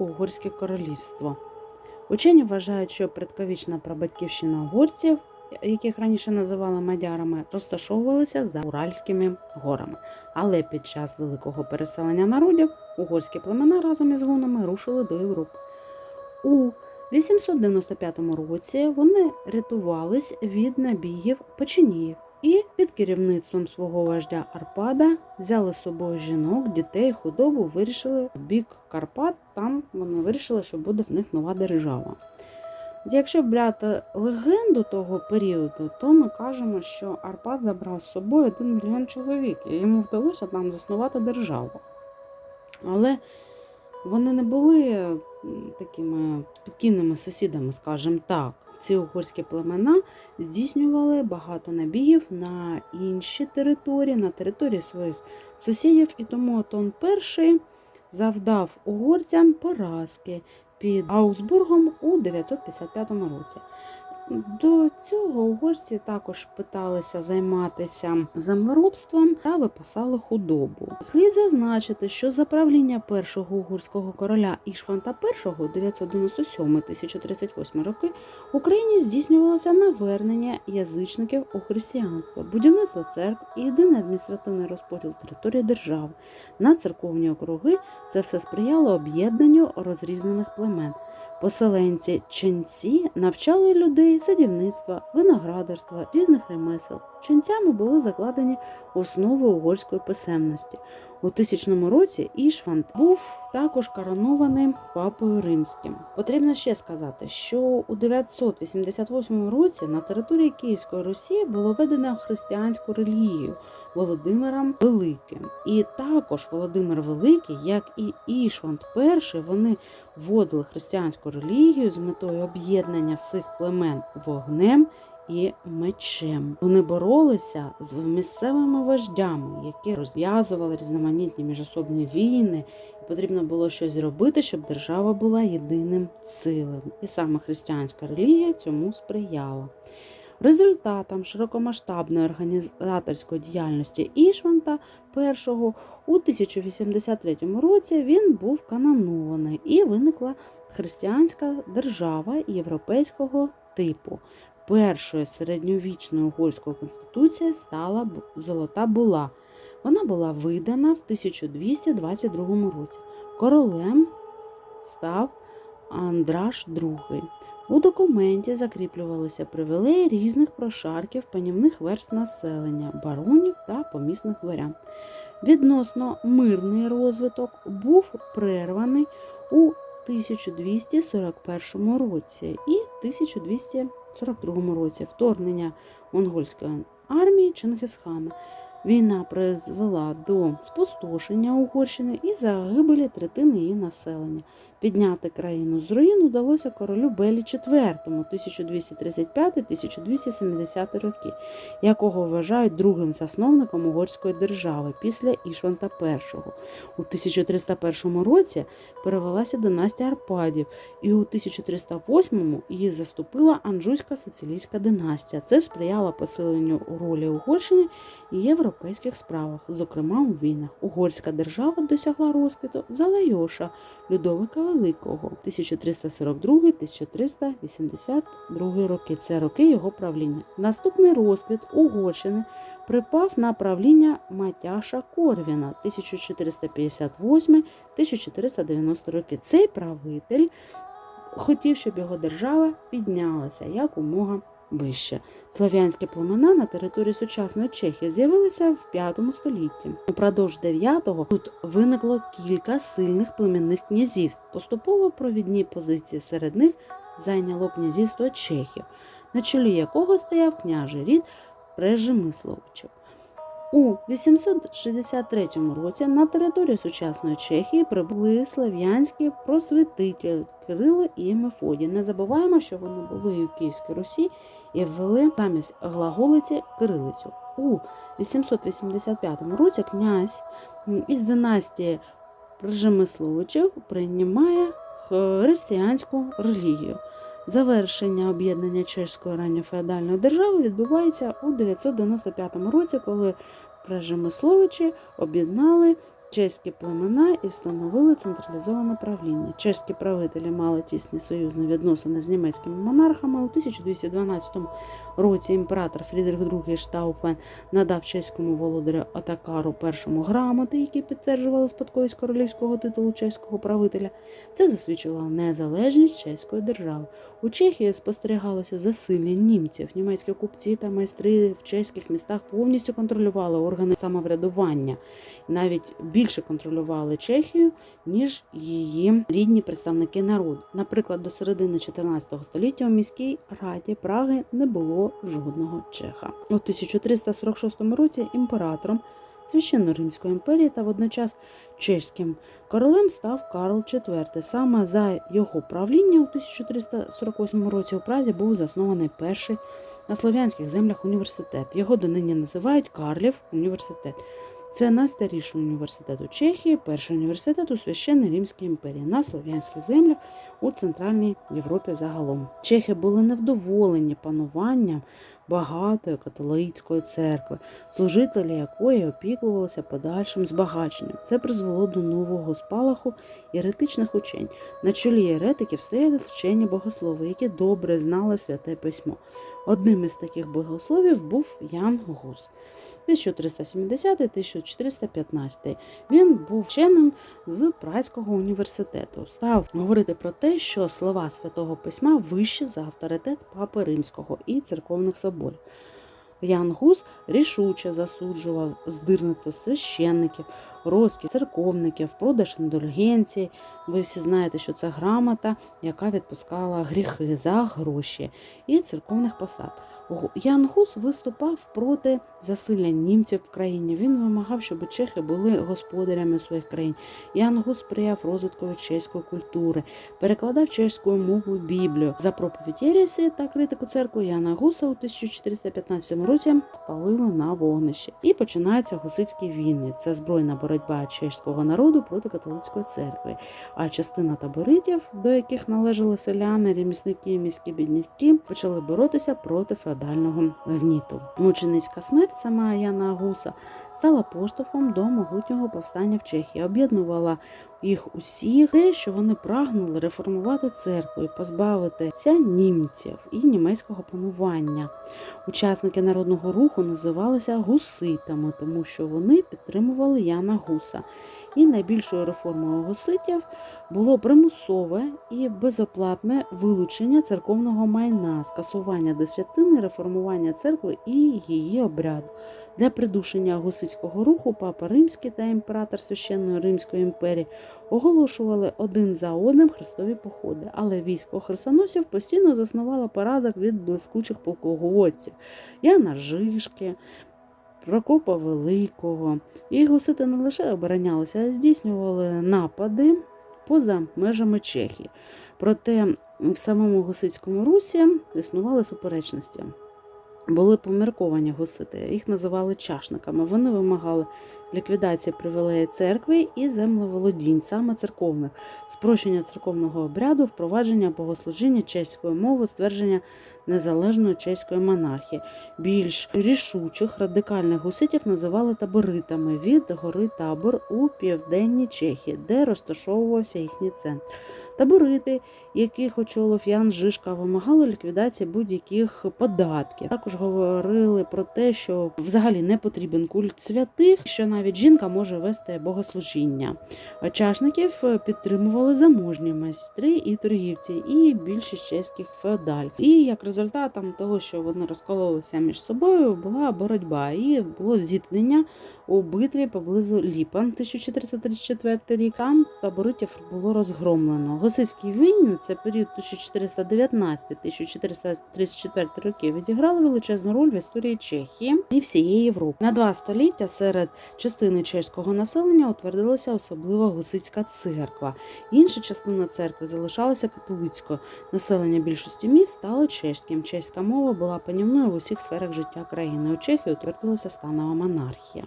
Угорське королівство. Учені вважають, що предковічна прабатьківщина угорців, яких раніше називали мадярами, розташовувалася за Уральськими горами. Але під час великого переселення народів угорські племена разом із гунами рушили до Європи. У 895 році вони рятувались від набігів печеніїв і під керівництвом свого вождя Арпада взяли з собою жінок, дітей, худобу, вирішили в бік Карпат. Там вони вирішили, що буде в них нова держава. Якщо брати легенду того періоду, то ми кажемо, що Арпад забрав з собою один мільйон чоловік, і йому вдалося там заснувати державу. Але вони не були такими спокійними сусідами, скажімо так. Ці угорські племена здійснювали багато набігів на інші території, на території своїх сусідів, і тому Атон І завдав угорцям поразки під Аусбургом у 955 році. До цього угорці також питалися займатися землеробством та випасали худобу. Слід зазначити, що за правління першого угорського короля Ішванта І 997-1038 роки в Україні здійснювалося навернення язичників у християнство, будівництво церкв і єдиний адміністративний розподіл території держави на церковні округи. Це все сприяло об'єднанню розрізнених племен. Поселенці ченці навчали людей садівництва, виноградарства, різних ремесел. Ченцями були закладені основи угорської писемності. У тисячному році Ішвант був також коронований папою римським. Потрібно ще сказати, що у 988 році на території Київської Русі було введено християнську релігію Володимиром Великим. І також Володимир Великий, як і Ішвант І, вони вводили християнську релігію з метою об'єднання всіх племен вогнем і мечем. Вони боролися з місцевими вождями, які розв'язували різноманітні міжособні війни. Потрібно було щось зробити, щоб держава була єдиним цілим. І саме християнська релігія цьому сприяла. Результатом широкомасштабної організаторської діяльності Ішванта І у 1083 році він був канонований і виникла християнська держава європейського типу. Першою середньовічною угорською конституцією стала Золота Була. Вона була видана в 1222 році. Королем став Андраш II. У документі закріплювалися привілеї різних прошарків панівних верст населення, баронів та помісних дворян. Відносно мирний розвиток був прерваний у 1241 році і 1242 році вторгнення монгольської армії Чингисхана. Війна призвела до спустошення Угорщини і загибелі третини її населення. Підняти країну з руїн удалося королю Белі IV 1235-1270 роки, якого вважають другим засновником угорської держави після Ішванта І. У 1301 році перевелася династія Арпадів, і у 1308 її заступила Анжуйська сицилійська династія. Це сприяло посиленню ролі Угорщини і європейських справах, зокрема у війнах. Угорська держава досягла розквіту за Лайоша Людовика Великого 1342-1382 роки. Це роки його правління. Наступний розквіт Угорщини припав на правління Матяша Корвіна 1458-1490 роки. Цей правитель хотів, щоб його держава піднялася якомога вище. Слов'янські племена на території сучасної Чехії з'явилися в V столітті. Упродовж 9-го тут виникло кілька сильних племінних князівств. Поступово провідні позиції серед них зайняло князівство Чехів, на чолі якого стояв княжий рід Прежимисловичів. У 863 році на територію сучасної Чехії прибули слав'янські просвітителі Кирило і Мефодій. Не забуваємо, що вони були у Київській Русі і ввели замість глаголиці кирилицю. У 885 році князь із династії Пржемисловичів приймає християнську релігію. Завершення об'єднання чеської ранньофеодальної держави відбувається у 995 році, коли Прежемисловичі об'єднали чеські племена і встановили централізоване правління. Чеські правителі мали тісні союзні відносини з німецькими монархами. У 1212 році імператор Фрідрих II Штауфен надав чеському володарю Атакару першому грамоти, які підтверджували спадковість королівського титулу чеського правителя. Це засвідчувало незалежність чеської держави. У Чехії спостерігалося засилля німців. Німецькі купці та майстри в чеських містах повністю контролювали органи самоврядування, навіть більше контролювали Чехію, ніж її рідні представники народу. Наприклад, до середини 14 століття у міській раді Праги не було жодного чеха. У 1346 році імператором Священно-Римської імперії та водночас чеським королем став Карл IV. Саме за його правління у 1348 році у Празі був заснований перший на слов'янських землях університет. Його донині називають Карлів університет. Це найстаріший університет у Чехії, перший університет у Священній Римській імперії на слов'янських землях у Центральній Європі загалом. Чехи були невдоволені пануванням багатої католицької церкви, служителі якої опікувалися подальшим збагаченням. Це призвело до нового спалаху еретичних учень. На чолі еретиків стояли вчені богослови, які добре знали святе письмо. Одним із таких богословів був Ян Гус. 1370-1415. Він був вченим з Прайського університету. Став говорити про те, що слова святого письма вищі за авторитет Папи Римського і церковних соборів. Ян Гус рішуче засуджував здирництво священників, розкіл церковників, продаж індульгенції. Ви всі знаєте, що це грамота, яка відпускала гріхи за гроші і церковних посад. Гу- Ян Гус виступав проти засилля німців в країні. Він вимагав, щоб чехи були господарями своїх країн. Ян Гус сприяв розвитку чеської культури, перекладав чеською мовою Біблію. За проповідь Єресі та критику церкви Яна Гуса у 1415 році спалили на вогнищі. І починаються гусицькі війни. Це збройна боротьба чеського народу проти католицької церкви. А частина таборитів, до яких належали селяни, ремісники, міські бідняки, почали боротися проти феодального гніту. Мученицька смерть сама Яна Гуса стала поштовхом до могутнього повстання в Чехії, об'єднувала їх усіх те, що вони прагнули реформувати церкву і позбавитися німців і німецького панування. Учасники народного руху називалися гуситами, тому що вони підтримували Яна Гуса. І найбільшою реформою гуситів було примусове і безоплатне вилучення церковного майна, скасування десятини, реформування церкви і її обряду. Для придушення гусицького руху Папа Римський та імператор Священної Римської імперії оголошували один за одним хрестові походи, але військо хрестоносів постійно заснувало поразок від блискучих полководців Яна Жишки, Прокопа Великого. І гусити не лише оборонялися, а здійснювали напади поза межами Чехії. Проте в самому гусицькому русі існували суперечності. Були помірковані гусити, їх називали чашниками. Вони вимагали ліквідації привілеї церкви і землеволодінь, саме церковних, спрощення церковного обряду, впровадження богослужіння чеською мовою, ствердження незалежної чеської монархії. Більш рішучих радикальних гуситів називали таборитами від гори Табор у південній Чехії, де розташовувався їхній центр. Таборити, яких очолив Ян Жишка, вимагали ліквідації будь-яких податків. Також говорили про те, що взагалі не потрібен культ святих, що навіть жінка може вести богослужіння. Чашників підтримували заможні майстри і торгівці, і більшість чеських феодалів. І як результатом того, що вони розкололися між собою, була боротьба і було зіткнення у битві поблизу Ліпан 1434 рік. Там таборитів було розгромлено. Гусицькі війни, це період 1419-1434 роки, відіграли величезну роль в історії Чехії і всієї Європи. На два століття серед частини чеського населення утвердилася особлива гусицька церква. Інша частина церкви залишалася католицькою. Населення більшості міст стало чеським. Чеська мова була панівною в усіх сферах життя країни. У Чехії утвердилася станова монархія.